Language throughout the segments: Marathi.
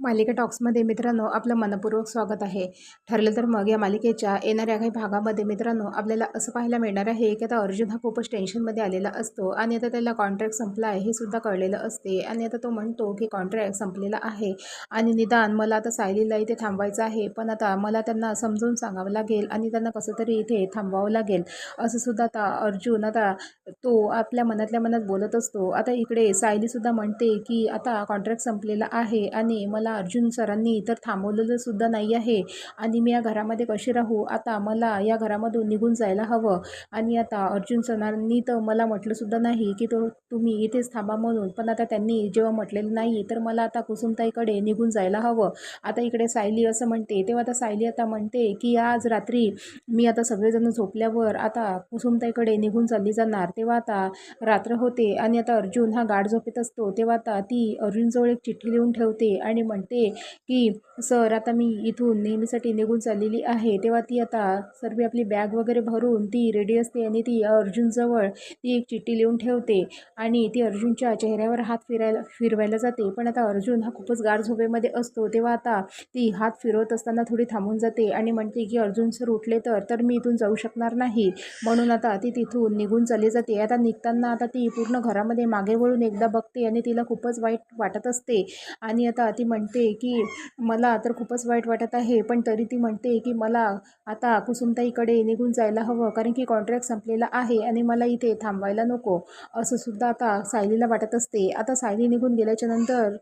मालिका टॉक्समध्ये मित्रांनो आपलं मनपूर्वक स्वागत आहे. ठरलं तर मग या मालिकेच्या येणाऱ्या काही भागामध्ये मित्रांनो आपल्याला असं पाहायला मिळणार आहे की आता अर्जुन हा खूपच टेन्शनमध्ये आलेला असतो आणि आता त्याला कॉन्ट्रॅक्ट संपला आहे हे सुद्धा कळलेलं असते आणि आता तो म्हणतो की कॉन्ट्रॅक्ट संपलेला आहे आणि निदान मला आता सायलीला इथे थांबवायचं आहे पण आता मला त्यांना समजून सांगावं लागेल आणि त्यांना कसं तरी इथे थांबवावं लागेल. असं सुद्धा आता अर्जुन आता तो आपल्या मनातल्या मनात बोलत असतो. आता इकडे सायलीसुद्धा म्हणते की आता कॉन्ट्रॅक्ट संपलेला आहे आणि मला अर्जुन सरांनी तर थांबवलेलं सुद्धा नाही आहे. आणि मी या घरामध्ये कशी राहू? आता मला या घरामधून निघून जायला हवं. आणि आता अर्जुन सरांनी तर मला म्हटलं सुद्धा नाही की तो तुम्ही इथेच थांबा म्हणून. पण आता त्यांनी जेव्हा म्हटलेलं नाही तर मला आता कुसुमताईकडे निघून जायला हवं. आता इकडे सायली असं म्हणते. तेव्हा आता सायली आता म्हणते की आज रात्री मी आता सगळेजण झोपल्यावर आता कुसुमताईकडे निघून चालली जाणार. तेव्हा आता रात्र होते आणि आता अर्जुन हा गाढ झोपेत असतो. तेव्हा आता ती अर्जुनजवळ एक चिठ्ठी लिहून ठेवते आणि म्हण म्हणते की सर आता मी इथून नेहमीसाठी निघून चाललेली आहे. तेव्हा ती आता सर्व आपली बॅग वगैरे भरून ती रेडी असते आणि ती अर्जुनजवळ ती एक चिठ्ठी लिहून ठेवते आणि ती अर्जुनच्या चेहऱ्यावर हात फिरायला फिरवायला जाते. पण आता अर्जुन हा खूपच गार झोपेमध्ये असतो. तेव्हा आता ती हात फिरवत असताना थोडी थांबून जाते आणि म्हणते की अर्जुन सर उठले तर तर मी इथून जाऊ शकणार नाही. म्हणून आता ती तिथून निघून चालली जाते. आता निघताना आता ती पूर्ण घरामध्ये मागे वळून एकदा बघते आणि तिला खूपच वाईट वाटत असते. आणि आता ती म्हण म्हणते की मला तर खूपच वाईट वाटत आहे पण तरी ती म्हणते की मला आता कुसुमताईकडे निघून जायला हवं कारण की कॉन्ट्रॅक्ट संपलेला आहे आणि मला इथे थांबवायला नको. असं सुद्धा आता सायलीला वाटत असते. आता सायली निघून गेल्याच्यानंतर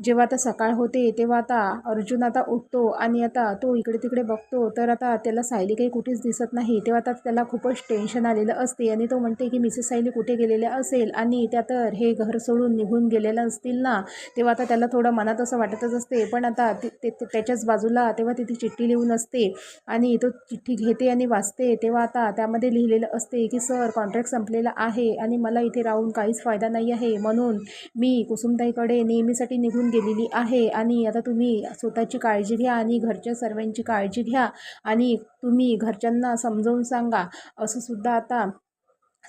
जेव्हा आता सकाळ होते तेव्हा आता अर्जुन आता उठतो आणि आता तो इकडे तिकडे बघतो तर आता त्याला सायली काही कुठेच दिसत नाही. तेव्हा आता त्याला खूपच टेन्शन आलेलं असते आणि तो म्हणते की मिसेस सायली कुठे गेलेल्या असेल आणि त्या तर हे घर सोडून निघून गेलेल्या असतील ना? तेव्हा आता त्याला थोडं मनात असं वाटतच असते. पण आता ते त्याच्याच बाजूला तेव्हा तिथे चिठ्ठी लिहून असते आणि तो चिठ्ठी घेते आणि वाचते. तेव्हा आता त्यामध्ये लिहिलेलं असते की सर कॉन्ट्रॅक्ट संपलेला आहे आणि मला इथे राहून काहीच फायदा नाही आहे. म्हणून मी कुसुमताईकडे नेहमीसाठी निघून गेलेली आहे. आणि आता तुम्ही स्वतःची काळजी घ्या आणि घरच्या सर्वांची काळजी घ्या. आणि तुम्ही घरच्यांना समजावून सांगा. असं सुद्धा आता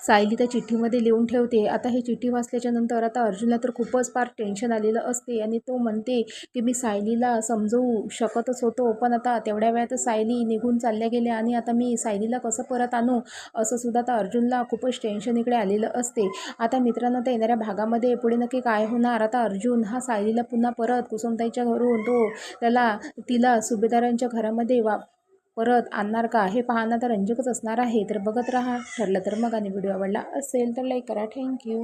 सायली त्या चिठ्ठीमध्ये लिहून ठेवते. आता हे चिठ्ठी वाचल्याच्या नंतर आता अर्जुनला तर खूपच फार टेन्शन आलेलं असते आणि तो म्हणते की मी सायलीला समजवू शकतच होतो पण आता तेवढ्या वेळात सायली निघून चालल्या गेल्या आणि आता मी सायलीला कसं परत आणू असं सुद्धा आता अर्जुनला खूपच टेन्शन इकडे आलेलं असते. आता मित्रांनो त्या येणाऱ्या भागामध्ये पुढे नक्की काय होणार? आता अर्जुन हा सायलीला पुन्हा परत कुसुमताईच्या घरून तो त्याला तिला सुभेदारांच्या घरामध्ये वा परत आणणार का? हे पाहणं तर रंजकच असणार आहे. तर बघत राहा. ठरलं तर मग आणि व्हिडिओ आवडला असेल तर लाईक करा. थँक्यू